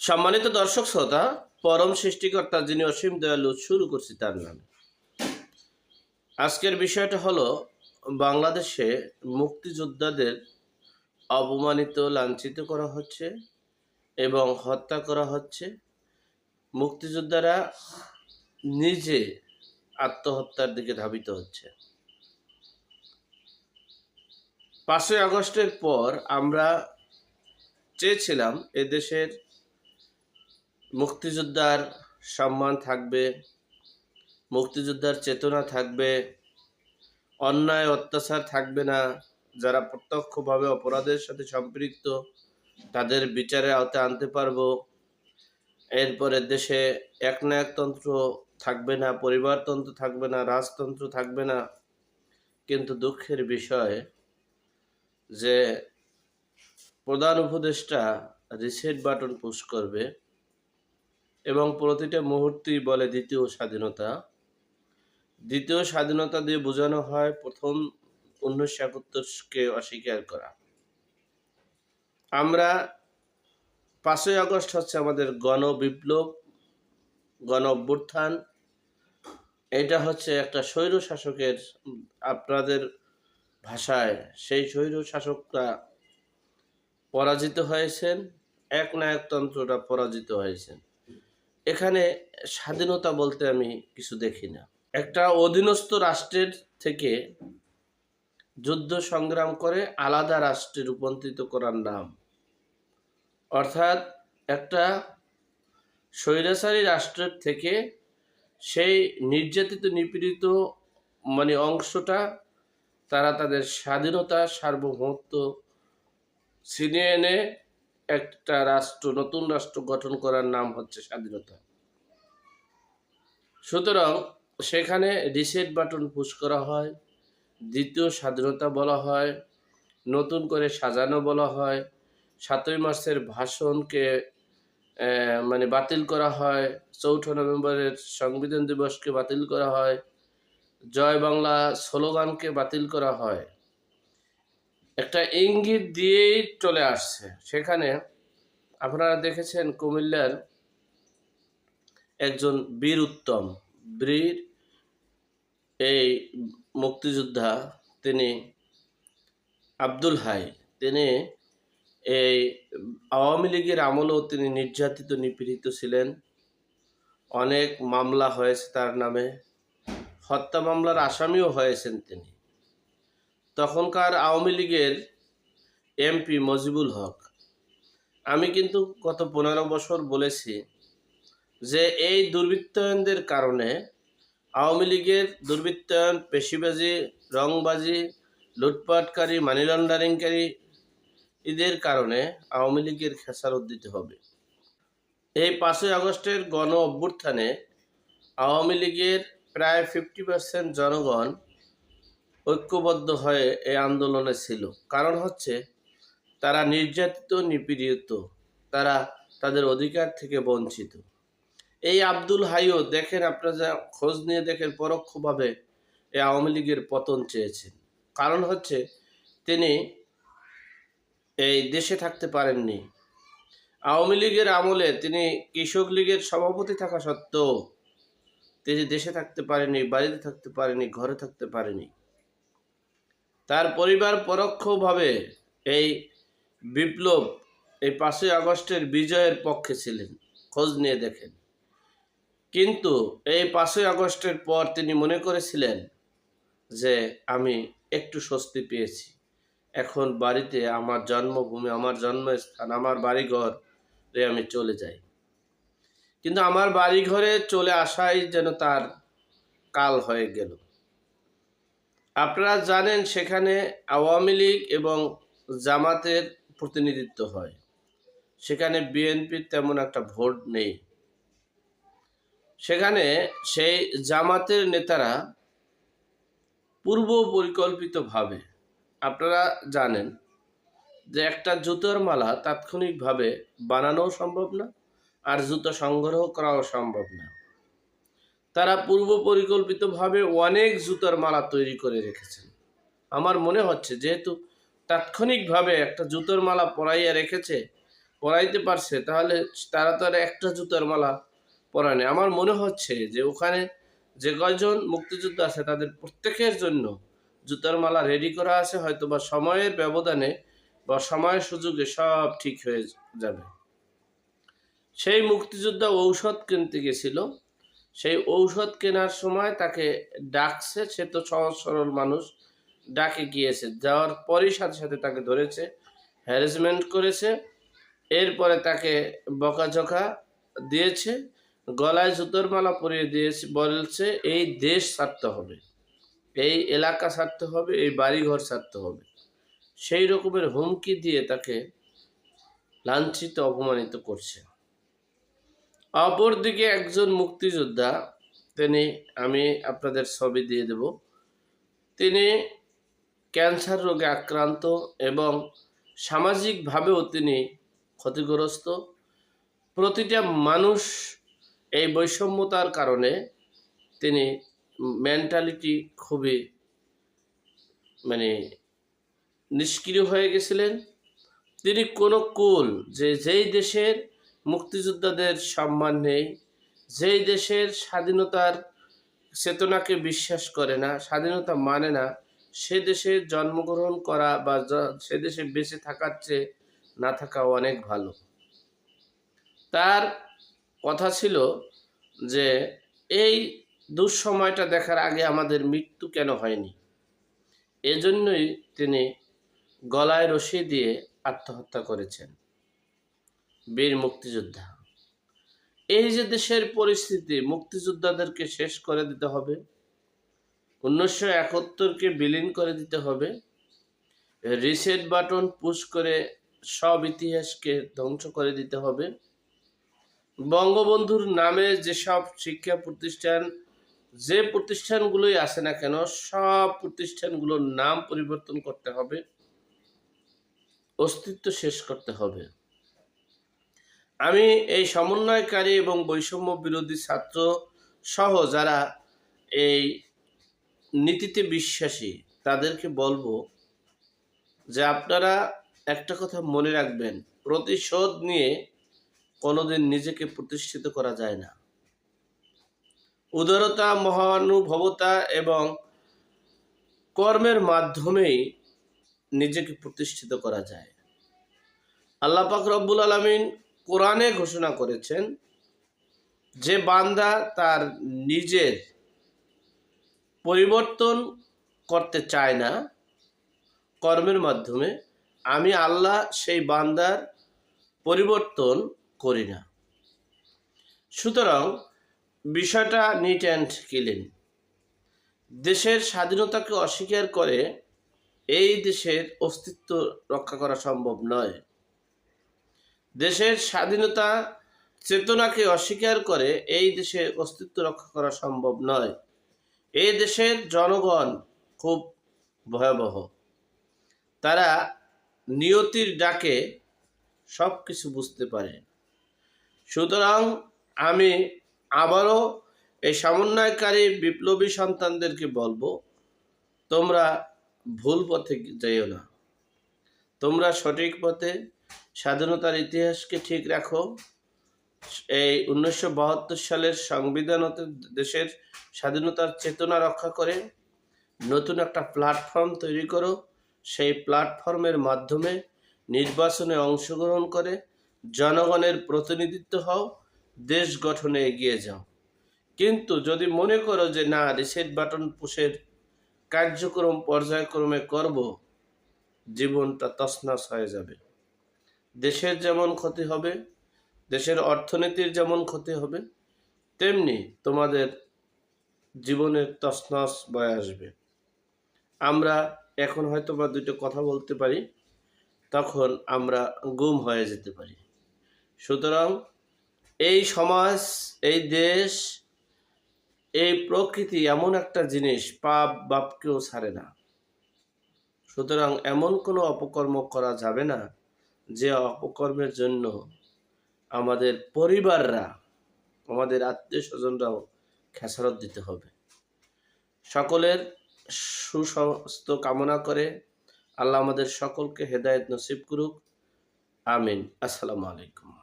সম্মানিত দর্শক শ্রোতা, পরম সৃষ্টিকর্তা যিনি অসীম দয়ালু শুরু করছি তার নামে। আজকের বিষয়টা হলো বাংলাদেশে মুক্তিযোদ্ধাদের অপমানিত, লাঞ্ছিত করা হচ্ছে এবং হত্যা করা হচ্ছে। মুক্তিযোদ্ধারা নিজে আত্মহত্যার দিকে ধাবিত হচ্ছে। পাঁচই আগস্টের পর আমরা চেয়েছিলাম এদেশের মুক্তিযোদ্ধার সম্মান থাকবে, মুক্তিযোদ্ধার চেতনা থাকবে, অন্যায়, অত্যাচার থাকবে না। যারা প্রত্যক্ষভাবে অপরাধের সাথে সম্পৃক্ত, তাদের বিচারে আওতায় আনতে পারব। এরপরে দেশে একনায়কতন্ত্র থাকবে না, পরিবারতন্ত্র থাকবে না, রাজতন্ত্র থাকবে না। কিন্তু দুঃখের বিষয় যে প্রধান উপদেষ্টা রিসেট বাটন পুশ করবে। এবং প্রতিটা মুহূর্তেই বলে দ্বিতীয় স্বাধীনতা। দ্বিতীয় স্বাধীনতা দিয়ে বোঝানো হয় প্রথম উনিশশো একাত্তরকে অস্বীকার করা। আমরা পাঁচই আগস্ট হচ্ছে আমাদের গণ বিপ্লব গণ অভ্যুত্থান এটা হচ্ছে একটা স্বৈর শাসকের, আপনাদের ভাষায় সেই স্বৈর শাসকরা পরাজিত হয়েছেন এক একনায়কতন্ত্রটা পরাজিত হয়েছেন। এখানে স্বাধীনতা বলতে আমি কিছু দেখি না। একটা অধীনস্থ রাষ্ট্রের থেকে যুদ্ধ সংগ্রাম করে আলাদা রাষ্ট্রে রূপান্তরিত করার নাম। অর্থাৎ একটা স্বৈরাচারী রাষ্ট্রের থেকে সেই নির্যাতিত, নিপীড়িত মানে অংশটা তারা তাদের স্বাধীনতা, সার্বভৌমত্ব ছিনিয়ে এনে একটা রাষ্ট্র, নতুন রাষ্ট্র গঠন করার নাম হচ্ছে স্বাধীনতা। সুতরাং সেখানে রিসেট বাটন পুশ করা হয়, দ্বিতীয় স্বাধীনতা বলা হয়, নতুন করে সাজানো বলা হয়, সাতই মার্চের ভাষণকে মানে বাতিল করা হয়, চৌঠা নভেম্বরের সংবিধান দিবসকে বাতিল করা হয়, জয় বাংলা স্লোগানকে বাতিল করা হয়। একটা ইঙ্গিত দিয়েই চলে আসছে। সেখানে আপনারা দেখেছেন কুমিল্লার একজন বীর উত্তম। বীর, এই মুক্তিযোদ্ধা, তিনি আব্দুল হাই। তিনি এই আওয়ামী লীগের আমলেও তিনি নির্যাতিত, নিপীড়িত ছিলেন। অনেক মামলা হয়েছে তার নামে। হত্যা মামলার আসামিও হয়েছেন তিনি। তখনকার আওয়ামী লীগের এমপি মজিবুল হক। আমি কিন্তু গত পনেরো বছর বলেছি যে এই দুর্বৃত্তায়নদের কারণে আওয়ামী লীগের দুর্বৃত্তায়ন, পেশিবাজি, রংবাজি, লুটপাটকারী মানি লন্ডারিংকারী এদের কারণে আওয়ামী লীগের খেসারত দিতে হবে। এই পাঁচই আগস্টের গণ অভ্যুত্থানে আওয়ামী লীগের প্রায় ফিফটি পার্সেন্ট জনগণ ঐক্যবদ্ধ হয়ে এই আন্দোলনে ছিল। কারণ হচ্ছে, তারা নির্যাতিত, নিপীড়িত, তারা তাদের অধিকার থেকে বঞ্চিত। এই আব্দুল হাইও, দেখেন আপনারা খোঁজ নিয়ে দেখেন, পরোক্ষভাবে এই আওয়ামী লীগের পতন চেয়েছেন। কারণ হচ্ছে, তিনি এই দেশে থাকতে পারেননি। আওয়ামী লীগের আমলে তিনি কৃষক লীগের সভাপতি থাকা সত্ত্বেও তিনি দেশে থাকতে পারেনি বাড়িতে থাকতে পারেনি ঘরে থাকতে পারেনি তার পরিবার পরোক্ষভাবে এই বিপ্লব এই পাঁচই আগস্টের বিজয়ের পক্ষে ছিলেন, খোঁজ নিয়ে দেখেন। কিন্তু এই পাঁচই আগস্টের পর তিনি মনে করেছিলেন যে, আমি একটু স্বস্তি পেয়েছি। এখন বাড়িতে আমার জন্মভূমি, আমার জন্মস্থান, আমার বাড়িঘর রে আমি চলে যাই। কিন্তু আমার বাড়িঘরে চলে আসাই যেন তার কাল হয়ে গেল। আপনারা জানেন সেখানে আওয়ামী লীগ এবং জামাতের প্রতিনিধিত্ব হয়। সেখানে বিএনপির তেমন একটা ভোট নেই। সেখানে সেই জামাতের নেতারা পূর্ব পরিকল্পিতভাবে আপনারা জানেন যে একটা জুতোর মালা তাৎক্ষণিকভাবে বানানোও সম্ভব না, আর জুতো সংগ্রহ করাও সম্ভব না। তারা পূর্ব পরিকল্পিতভাবে অনেক জুতোর মালা তৈরি করে রেখেছেন। আমার মনে হচ্ছে যেহেতু তাৎক্ষণিকভাবে একটা জুতোর মালা পরাইয়া রেখেছে, পরাইতে পারছে, তাহলে তারা তো আর একটা জুতার মালা পরানে আমার মনে হচ্ছে যে ওখানে যে কয়জন মুক্তিযোদ্ধা আছে, তাদের প্রত্যেকের জন্য জুতার মালা রেডি করা আছে হয়তো বা সময়ের ব্যবধানে বা সময়ের সুযোগে সব ঠিক হয়ে যাবে। সেই মুক্তিযোদ্ধা ঔষধ কিনতে গেছিল সেই ঔষধ কেনার সময় তাকে ডাকছে, সে তো সহজ সরল মানুষ, ডাকে গিয়েছে। যাওয়ার পরই সাথে সাথে তাকে ধরেছে হ্যারাসমেন্ট করেছে, এরপরে তাকে বকাঝকা দিয়েছে, গলায় জুতোর মালা পরিয়ে দিয়েছে, বলছে, এই দেশ ছাড়তে হবে, এই এলাকা ছাড়তে হবে, এই বাড়িঘর ছাড়তে হবে। সেই রকমের হুমকি দিয়ে তাকে লাঞ্ছিত, অপমানিত করছে। অপরদিকে একজন মুক্তিযোদ্ধা, তিনি আমি আপনাদের ছবি দিয়ে দেব। তিনি ক্যান্সার রোগে আক্রান্ত এবং সামাজিকভাবেও তিনি ক্ষতিগ্রস্ত। প্রতিটা মানুষ এই বৈষম্যতার কারণে তিনি মেন্টালিটি খুবই মানে নিষ্ক্রিয় হয়ে গেছিলেন। তিনি কোনো কুল যে যেই দেশের মুক্তিযোদ্ধাদের সম্মান নেই। যেই দেশের স্বাধীনতার চেতনাকে বিশ্বাস করে না, স্বাধীনতা মানে না, সে দেশে জন্মগ্রহণ করা বা সে দেশে বেঁচে থাকার চেয়ে না থাকা অনেক ভালো। তার কথা ছিল যে, এই দুঃসময়টা দেখার আগে আমাদের মৃত্যু কেন হয়নি? এজন্যই তিনি গলায় রশি দিয়ে আত্মহত্যা করেছেন। বীর মুক্তিযোদ্ধা। এই যে দেশের পরিস্থিতি, মুক্তিযোদ্ধাদেরকে শেষ করে দিতে হবে। উনিশশো একাত্তরকে বিলীন করে দিতে হবে। রিসেট বাটন পুশ করে সব ইতিহাসকে ধ্বংস করে দিতে হবে। বঙ্গবন্ধুর নামে যেসব শিক্ষা প্রতিষ্ঠান, যে প্রতিষ্ঠানগুলোই আছে না কেন, সব প্রতিষ্ঠানগুলোর নাম পরিবর্তন করতে হবে। অস্তিত্ব শেষ করতে হবে। আমি এই সমন্বয়কারী এবং বৈষম্য বিরোধী ছাত্র সহ যারা এই নীতিতে বিশ্বাসী, তাদেরকে বলব যে আপনারা একটা কথা মনে রাখবেন, প্রতিশোধ নিয়ে কোনোদিন নিজেকে প্রতিষ্ঠিত করা যায় না। উদারতা, মহানুভবতা এবং কর্মের মাধ্যমেই নিজেকে প্রতিষ্ঠিত করা যায়। আল্লাহ পাক রব্বুল আলমিন কোরআনে ঘোষণা করেছেন যে বান্দা তার নিজের পরিবর্তন করতে চায় না কর্মের মাধ্যমে, আমি আল্লাহ সেই বান্দার পরিবর্তন করি না। সুতরাং বিষয়টা নিট অ্যান্ড ক্লিন দেশের স্বাধীনতাকে অস্বীকার করে এই দেশের অস্তিত্ব রক্ষা করা সম্ভব নয়। দেশের স্বাধীনতা চেতনাকে অস্বীকার করে এই দেশে অস্তিত্ব রক্ষা করা সম্ভব নয়। এই দেশের জনগণ খুব ভয়াবহ। তারা নিয়তির ডাকে সব কিছু বুঝতে পারে। সুতরাং আমি আবারও এই সমন্বয়কারী বিপ্লবী সন্তানদেরকে বলব, তোমরা ভুল পথে যাইও না। তোমরা সঠিক পথে স্বাধীনতার ইতিহাসকে ঠিক রাখো। এই উনিশশো বাহাত্তর সালের সংবিধান দেশের স্বাধীনতার চেতনা রক্ষা করে। নতুন একটা প্ল্যাটফর্ম তৈরি করো। সেই প্ল্যাটফর্মের মাধ্যমে নির্বাচনে অংশগ্রহণ করে জনগণের প্রতিনিধিত্ব হও, দেশ গঠনে এগিয়ে যাও। কিন্তু যদি মনে করো যে না রিসেট বাটন পুষের কার্যক্রম পর্যায়ক্রমে করব, জীবনটা তছনছ হয়ে যাবে। দেশের যেমন ক্ষতি হবে, দেশের অর্থনীতির যেমন ক্ষতি হবে, তেমনি তোমাদের জীবনের তছনছ বয়ে আসবে। আমরা এখন হয়তো বা দুটো কথা বলতে পারি, তখন আমরা গুম হয়ে যেতে পারি। সুতরাং এই সমাজ, এই দেশ, এই প্রকৃতি এমন একটা জিনিস, পাপ বাপকেও ছাড়ে না। সুতরাং এমন কোনো অপকর্ম করা যাবে না যে অপকর্মের জন্য আমাদের পরিবাররা, আমাদের আত্মীয় স্বজনরাও খেসারত দিতে হবে। সকলের সুসমস্ত কামনা করে আল্লাহ আমাদের সকলকে হেদায়ত নসিব করুক। আমিন। আসসালামু আলাইকুম।